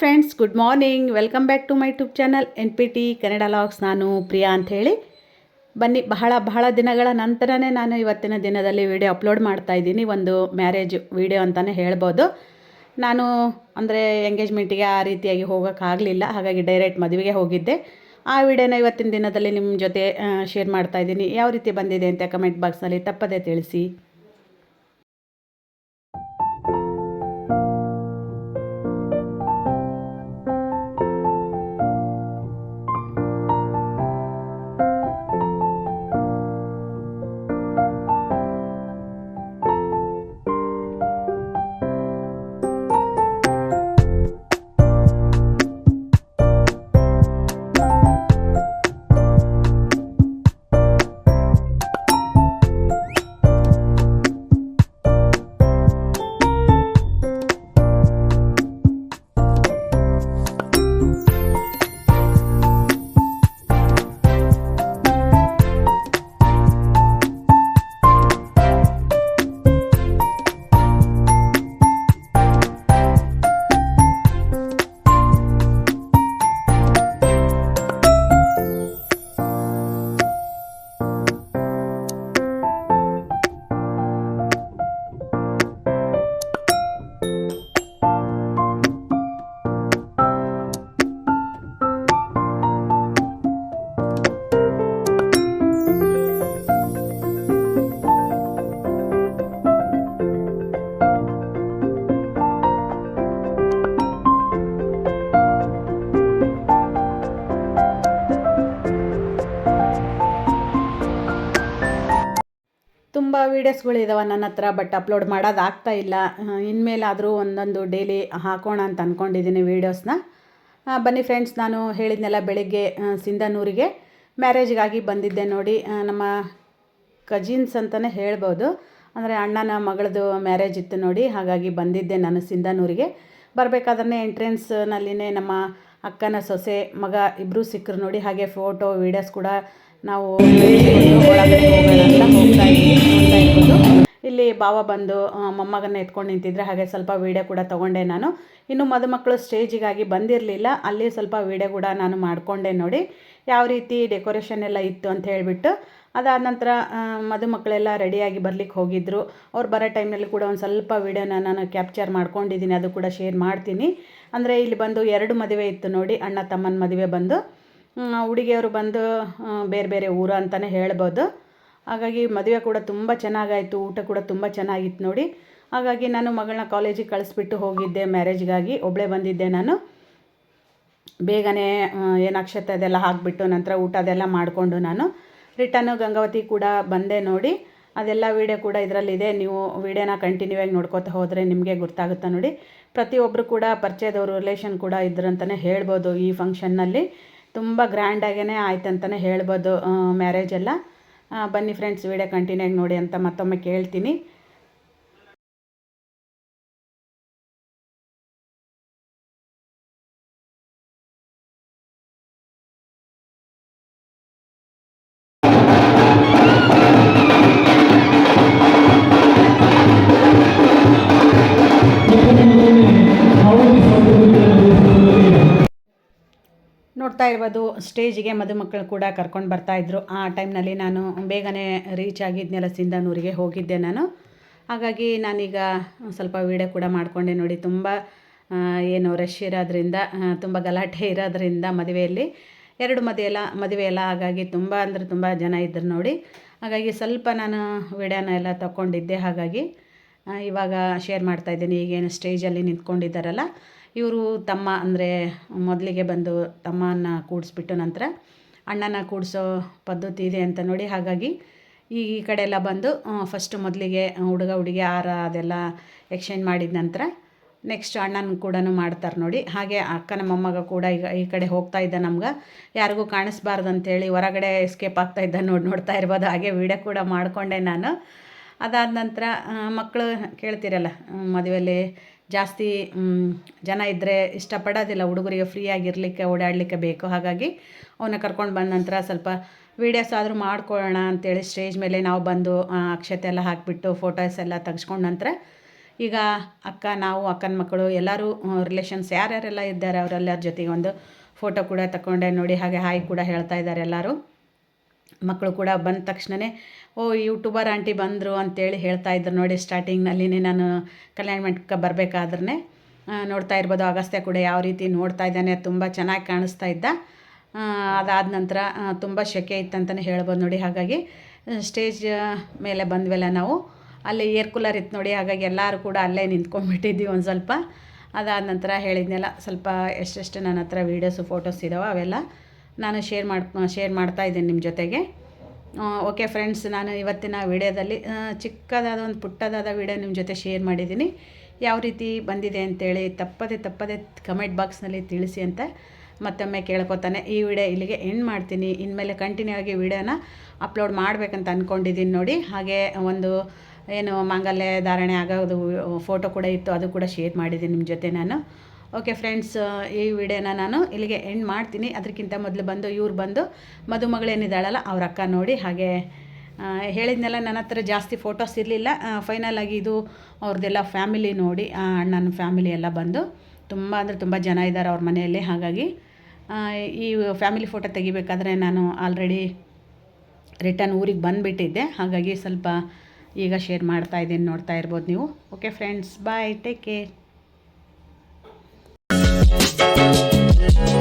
Friends good morning welcome back to my tube channel N P T Kannada logs ನಾನು ಪ್ರಿಯಾ ಅಂಥೇಳಿ ಬನ್ನಿ, ಬಹಳ ಬಹಳ ದಿನಗಳ ನಂತರನೇ ನಾನು ಇವತ್ತಿನ ದಿನದಲ್ಲಿ ವಿಡಿಯೋ ಅಪ್ಲೋಡ್ ಮಾಡ್ತಾ ಇದ್ದೀನಿ. ಒಂದು ಮ್ಯಾರೇಜ್ ವಿಡಿಯೋ ಅಂತಲೇ ಹೇಳ್ಬೋದು. ನಾನು ಅಂದರೆ ಎಂಗೇಜ್ಮೆಂಟಿಗೆ ಆ ರೀತಿಯಾಗಿ ಹೋಗೋಕ್ಕಾಗಲಿಲ್ಲ ಹಾಗಾಗಿ ಡೈರೆಕ್ಟ್ ಮದುವೆಗೆ ಹೋಗಿದ್ದೆ. ಆ ವಿಡಿಯೋನ ಇವತ್ತಿನ ದಿನದಲ್ಲಿ ನಿಮ್ಮ ಜೊತೆ ಶೇರ್ ಮಾಡ್ತಾ ಇದ್ದೀನಿ. ಯಾವ ರೀತಿ ಬಂದಿದೆ ಅಂತ ಕಮೆಂಟ್ ಬಾಕ್ಸ್ನಲ್ಲಿ ತಪ್ಪದೇ ತಿಳಿಸಿ. ವೀಡಿಯೋಸ್ಗಳಿದಾವೆ ನನ್ನ ಹತ್ರ ಬಟ್ ಅಪ್ಲೋಡ್ ಮಾಡೋದು ಆಗ್ತಾ ಇಲ್ಲ ಇನ್ಮೇಲಾದರೂ ಒಂದೊಂದು ಡೈಲಿ ಹಾಕೋಣ ಅಂತ ಅಂದ್ಕೊಂಡಿದ್ದೀನಿ ವೀಡಿಯೋಸ್ನ. ಬನ್ನಿ ಫ್ರೆಂಡ್ಸ್ ನಾನು ಹೇಳಿದ್ನೆಲ್ಲ ಬೆಳಿಗ್ಗೆ ಸಿಂಧನೂರಿಗೆ ಮ್ಯಾರೇಜ್ಗಾಗಿ ಬಂದಿದ್ದೆ ನೋಡಿ. ನಮ್ಮ ಕಜಿನ್ಸ್ ಅಂತಲೇ ಹೇಳ್ಬೋದು. ಅಂದರೆ ಅಣ್ಣನ ಮಗಳದು ಮ್ಯಾರೇಜ್ ಇತ್ತು ನೋಡಿ, ಹಾಗಾಗಿ ಬಂದಿದ್ದೆ ನಾನು ಸಿಂಧನೂರಿಗೆ. ಬರಬೇಕಾದ್ರೆ ಎಂಟ್ರೆನ್ಸ್ನಲ್ಲಿನೇ ನಮ್ಮ ಅಕ್ಕನ ಸೊಸೆ, ಮಗ ಇಬ್ಬರೂ ಸಿಕ್ಕರು ನೋಡಿ, ಹಾಗೆ ಫೋಟೋ ವೀಡಿಯೋಸ್ ಕೂಡ ನಾವು ಭಾವ ಬಂದು ಮೊಮ್ಮಗನ ಎತ್ಕೊಂಡು ನಿಂತಿದ್ರೆ ಹಾಗೆ ಸ್ವಲ್ಪ ವೀಡಿಯೋ ಕೂಡ ತೊಗೊಂಡೆ ನಾನು. ಇನ್ನು ಮದುಮಕ್ಕಳು ಸ್ಟೇಜಿಗಾಗಿ ಬಂದಿರಲಿಲ್ಲ. ಅಲ್ಲಿ ಸ್ವಲ್ಪ ವೀಡಿಯೋ ಕೂಡ ನಾನು ಮಾಡಿಕೊಂಡೆ ನೋಡಿ. ಯಾವ ರೀತಿ ಡೆಕೋರೇಷನ್ ಎಲ್ಲ ಇತ್ತು ಅಂತ ಹೇಳಿಬಿಟ್ಟು. ಅದಾದ ನಂತರ ಮದುಮಕ್ಕಳೆಲ್ಲ ರೆಡಿಯಾಗಿ ಬರ್ಲಿಕ್ಕೆ ಹೋಗಿದ್ದರು ಅವ್ರು ಬರೋ ಟೈಮ್ನಲ್ಲಿ ಕೂಡ ಒಂದು ಸ್ವಲ್ಪ ವೀಡಿಯೋನ ನಾನು ಕ್ಯಾಪ್ಚರ್ ಮಾಡ್ಕೊಂಡಿದ್ದೀನಿ. ಅದು ಕೂಡ ಶೇರ್ ಮಾಡ್ತೀನಿ. ಅಂದರೆ ಇಲ್ಲಿ ಬಂದು ಎರಡು ಮದುವೆ ಇತ್ತು ನೋಡಿ. ಅಣ್ಣ ತಮ್ಮನ ಮದುವೆ ಬಂದು. ಹುಡುಗಿಯವರು ಬಂದು ಬೇರೆ ಬೇರೆ ಊರು ಅಂತಲೇ ಹೇಳ್ಬೋದು. ಹಾಗಾಗಿ ಮದುವೆ ಕೂಡ ತುಂಬ ಚೆನ್ನಾಗಾಯಿತು ಊಟ ಕೂಡ ತುಂಬ ಚೆನ್ನಾಗಿತ್ತು ನೋಡಿ. ಹಾಗಾಗಿ ನಾನು ಮಗಳನ್ನ ಕಾಲೇಜಿಗೆ ಕಳಿಸ್ಬಿಟ್ಟು ಹೋಗಿದ್ದೆ ಮ್ಯಾರೇಜ್ಗಾಗಿ ಒಬ್ಬಳೇ ಬಂದಿದ್ದೆ ನಾನು. ಬೇಗನೆ ಏನು ಅಕ್ಷತೆ ಅದೆಲ್ಲ ಹಾಕಿಬಿಟ್ಟು ನಂತರ ಊಟ ಅದೆಲ್ಲ ಮಾಡಿಕೊಂಡು ನಾನು. ರಿಟರ್ನು ಗಂಗಾವತಿ ಕೂಡ ಬಂದೆ ನೋಡಿ. ಅದೆಲ್ಲ ವೀಡಿಯೋ ಕೂಡ ಇದರಲ್ಲಿದೆ. ನೀವು ವೀಡಿಯೋನ ಕಂಟಿನ್ಯೂ ಆಗಿ ನೋಡ್ಕೋತಾ ಹೋದರೆ ನಿಮಗೆ ಗೊತ್ತಾಗುತ್ತೆ ನೋಡಿ. ಪ್ರತಿಯೊಬ್ಬರು ಕೂಡ ಪರಿಚಯದವರು ರಿಲೇಷನ್ ಕೂಡ ಇದ್ರಂತಲೇ ಹೇಳ್ಬೋದು ಈ ಫಂಕ್ಷನ್ನಲ್ಲಿ ತುಂಬ ಗ್ರ್ಯಾಂಡಾಗೇ ಆಯ್ತು ಅಂತಲೇ ಹೇಳ್ಬೋದು ಮ್ಯಾರೇಜ್ ಎಲ್ಲ. ಆ, ಬನ್ನಿ ಫ್ರೆಂಡ್ಸ್ ವಿಡಿಯೋ ಕಂಟಿನ್ಯೂ ಆಗಿ ನೋಡಿ ಅಂತ ಮತ್ತೊಮ್ಮೆ ಕೇಳ್ತೀನಿ. ನೋಡ್ತಾ ಇರ್ಬೋದು. ಸ್ಟೇಜಿಗೆ ಮದುಮಕ್ಕಳು ಕೂಡ ಕರ್ಕೊಂಡು ಬರ್ತಾಯಿದ್ರು ಆ ಟೈಮ್ನಲ್ಲಿ ನಾನು ಬೇಗನೆ ರೀಚ್ ಆಗಿದ್ನೆಲ್ಲ ಸಿಂಧನೂರಿಗೆ ಹೋಗಿದ್ದೆ ನಾನು. ಹಾಗಾಗಿ ನಾನೀಗ ಸ್ವಲ್ಪ ವೀಡಿಯೋ ಕೂಡ ಮಾಡಿಕೊಂಡೆ ನೋಡಿ. ತುಂಬ ಏನು ರಶ್ ಇರೋದ್ರಿಂದ ತುಂಬ ಗಲಾಟೆ ಇರೋದ್ರಿಂದ ಮದುವೆಯಲ್ಲಿ. ಎರಡು ಮದುವೆ ಎಲ್ಲ ಮದುವೆ ಎಲ್ಲ ಹಾಗಾಗಿ ತುಂಬ ಅಂದರೆ ತುಂಬ ಜನ ಇದ್ದರು ನೋಡಿ. ಹಾಗಾಗಿ ಸ್ವಲ್ಪ ನಾನು ವಿಡಿಯೋನ ಎಲ್ಲ ತಗೊಂಡಿದ್ದೆ ಹಾಗಾಗಿ ಇವಾಗ ಶೇರ್ ಮಾಡ್ತಾಯಿದ್ದೀನಿ ಈಗೇನು ಸ್ಟೇಜಲ್ಲಿ ನಿಂತ್ಕೊಂಡಿದ್ದಾರಲ್ಲ ಇವರು ತಮ್ಮ ಅಂದರೆ ಮೊದಲಿಗೆ ಬಂದು ತಮ್ಮನ ಕೂಡಿಸ್ಬಿಟ್ಟು ನಂತರ ಅಣ್ಣನ ಕೂಡಿಸೋ ಪದ್ಧತಿ ಇದೆ ಅಂತ ನೋಡಿ, ಹಾಗಾಗಿ ಈ ಕಡೆ ಎಲ್ಲ ಬಂದು ಫಸ್ಟ್ ಮೊದಲಿಗೆ ಹುಡುಗ, ಹುಡುಗಿ ಆರ ಅದೆಲ್ಲ ಎಕ್ಸ್ಚೇಂಜ್ ಮಾಡಿದ ನಂತರ ನೆಕ್ಸ್ಟ್ ಅಣ್ಣನ ಕೂಡ ಮಾಡ್ತಾರೆ ನೋಡಿ. ಹಾಗೆ ಅಕ್ಕನ ಮೊಮ್ಮಗ ಕೂಡ ಈಗ ಈ ಕಡೆ ಹೋಗ್ತಾ ಇದ್ದ ನಮ್ಗೆ. ಯಾರಿಗೂ ಕಾಣಿಸ್ಬಾರ್ದು ಅಂತೇಳಿ ಹೊರಗಡೆ ಎಸ್ಕೇಪ್ ಆಗ್ತಾ ಇದ್ದ ನೋಡಿ, ನೋಡ್ತಾ ಇರ್ಬೋದು. ಹಾಗೆ ವೀಡಿಯೋ ಕೂಡ ಮಾಡಿಕೊಂಡೆ ನಾನು. ಅದಾದ ನಂತರ ಮಕ್ಕಳು ಕೇಳ್ತಿರಲ್ಲ ಮದುವೆಯಲ್ಲಿ ಜಾಸ್ತಿ ಜನ ಇದ್ದರೆ ಇಷ್ಟಪಡೋದಿಲ್ಲ, ಹುಡುಗರಿಗೆ ಫ್ರೀಯಾಗಿರಲಿಕ್ಕೆ ಓಡಾಡಲಿಕ್ಕೆ ಬೇಕು. ಹಾಗಾಗಿ ಅವನ್ನ ಕರ್ಕೊಂಡು ಬಂದ ನಂತರ ಸ್ವಲ್ಪ ವೀಡಿಯೋಸ್ ಆದರೂ ಮಾಡ್ಕೊಳ್ಳೋಣ ಅಂತೇಳಿ ಸ್ಟೇಜ್ ಮೇಲೆ ನಾವು ಬಂದು ಅಕ್ಷತೆ ಎಲ್ಲ ಹಾಕಿಬಿಟ್ಟು ಫೋಟೋಸ್ ಎಲ್ಲ ತೆಗೆಸ್ಕೊಂಡ ನಂತರ ಈಗ ಅಕ್ಕ, ನಾವು, ಅಕ್ಕನ ಮಕ್ಕಳು ಎಲ್ಲರೂ ರಿಲೇಷನ್ಸ್ ಯಾರ್ಯಾರೆಲ್ಲ ಇದ್ದಾರೆ, ಅವರೆಲ್ಲರ ಜೊತೆಗೆ ಒಂದು ಫೋಟೋ ಕೂಡ ತಗೊಂಡೆ ನೋಡಿ ಹಾಗೆ ಹಾಯ್ ಕೂಡ ಹೇಳ್ತಾ ಇದ್ದಾರೆ ಎಲ್ಲರೂ. ಮಕ್ಕಳು ಕೂಡ ಬಂದ ತಕ್ಷಣವೇ ಓ ಯೂಟ್ಯೂಬರ್ ಆಂಟಿ ಬಂದರು ಅಂತೇಳಿ ಹೇಳ್ತಾ ಇದ್ರು ನೋಡಿ ಸ್ಟಾರ್ಟಿಂಗ್ನಲ್ಲಿನೇ ನಾನು ಕಲ್ಯಾಣ ಮಂಟಪಕ್ಕೆ ಬರಬೇಕಾದ್ರೆ ನೋಡ್ತಾ ಇರ್ಬೋದು, ಅಗಸ್ತ್ಯ ಕೂಡ ಯಾವ ರೀತಿ ನೋಡ್ತಾ ಇದ್ದಾನೆ, ತುಂಬ ಚೆನ್ನಾಗಿ ಕಾಣಿಸ್ತಾ ಇದ್ದ. ಅದಾದ ನಂತರ ತುಂಬ ಶೆಕೆ ಇತ್ತಂತಲೇ ಹೇಳ್ಬೋದು ನೋಡಿ. ಹಾಗಾಗಿ ಸ್ಟೇಜ್ ಮೇಲೆ ಬಂದ್ವೆಲ್ಲ ನಾವು, ಅಲ್ಲಿ ಏರ್ ಕೂಲರ್ ಇತ್ತು ನೋಡಿ. ಹಾಗಾಗಿ ಎಲ್ಲರೂ ಕೂಡ ಅಲ್ಲೇ ನಿಂತ್ಕೊಂಡ್ಬಿಟ್ಟಿದ್ವಿ ಒಂದು ಸ್ವಲ್ಪ. ಅದಾದ ನಂತರ ಹೇಳಿದ್ನೆಲ್ಲ, ಸ್ವಲ್ಪ ಎಷ್ಟೆಷ್ಟು ನನ್ನ ಹತ್ರ ವೀಡಿಯೋಸು ಫೋಟೋಸ್ ಇದ್ದಾವೆ ಅವೆಲ್ಲ. ನಾನು ಶೇರ್ ಮಾಡಿ ಶೇರ್ ಮಾಡ್ತಾ ಇದ್ದೀನಿ ನಿಮ್ಮ ಜೊತೆಗೆ. ಓಕೆ ಫ್ರೆಂಡ್ಸ್ ನಾನು ಇವತ್ತಿನ ವಿಡಿಯೋದಲ್ಲಿ ಚಿಕ್ಕದಾದ ಒಂದು ಪುಟ್ಟದಾದ ವಿಡಿಯೋ ನಿಮ್ಮ ಜೊತೆ ಶೇರ್ ಮಾಡಿದ್ದೀನಿ. ಯಾವ ರೀತಿ ಬಂದಿದೆ ಅಂತೇಳಿ ತಪ್ಪದೆ ತಪ್ಪದೆ ಕಮೆಂಟ್ ಬಾಕ್ಸ್ನಲ್ಲಿ ತಿಳಿಸಿ ಅಂತ ಮತ್ತೊಮ್ಮೆ ಕೇಳ್ಕೊತಾನೆ. ಈ ವಿಡಿಯೋ ಇಲ್ಲಿಗೆ ಎಂಡ್ ಮಾಡ್ತೀನಿ. ಇನ್ಮೇಲೆ ಕಂಟಿನ್ಯೂ ಆಗಿ ವಿಡಿಯೋನ ಅಪ್ಲೋಡ್ ಮಾಡಬೇಕಂತ ಅಂದ್ಕೊಂಡಿದ್ದೀನಿ ನೋಡಿ. ಹಾಗೆ ಒಂದು, ಏನು, ಮಾಂಗಲ್ಯ ಧಾರಣೆ ಆಗೋದು ಫೋಟೋ ಕೂಡ ಇತ್ತು, ಅದು ಕೂಡ ಶೇರ್ ಮಾಡಿದ್ದೀನಿ ನಿಮ್ಮ ಜೊತೆ ನಾನು. ಓಕೆ ಫ್ರೆಂಡ್ಸ್ ಈ ವಿಡಿಯೋನ ನಾನು ಇಲ್ಲಿಗೆ ಎಂಡ್ ಮಾಡ್ತೀನಿ. ಅದಕ್ಕಿಂತ ಮೊದಲು ಬಂದು, ಇವ್ರು ಬಂದು ಮದುಮಗಳೇನಿದ್ದಾಳಲ್ಲ ಅವ್ರ ಅಕ್ಕ ನೋಡಿ ಹಾಗೆ ಹೇಳಿದ್ನೆಲ್ಲ, ನನ್ನ ಹತ್ರ ಜಾಸ್ತಿ ಫೋಟೋಸ್ ಇರಲಿಲ್ಲ. ಫೈನಲ್ ಆಗಿ ಇದು ಅವ್ರದ್ದೆಲ್ಲ ಫ್ಯಾಮಿಲಿ ನೋಡಿ ಅಣ್ಣನ ಫ್ಯಾಮಿಲಿ ಎಲ್ಲ ಬಂದು, ತುಂಬ ಅಂದರೆ ತುಂಬ ಜನ ಇದ್ದಾರೆ ಅವ್ರ ಮನೆಯಲ್ಲಿ. ಹಾಗಾಗಿ ಈ ಫ್ಯಾಮಿಲಿ ಫೋಟೋ ತೆಗಿಬೇಕಾದ್ರೆ ನಾನು ಆಲ್ರೆಡಿ ರಿಟರ್ನ್ ಊರಿಗೆ ಬಂದುಬಿಟ್ಟಿದ್ದೆ. ಹಾಗಾಗಿ ಸ್ವಲ್ಪ ಈಗ ಶೇರ್ ಮಾಡ್ತಾ ಇದ್ದೀನಿ, ನೋಡ್ತಾ ಇರ್ಬೋದು ನೀವು. Okay friends bye take care Thank you.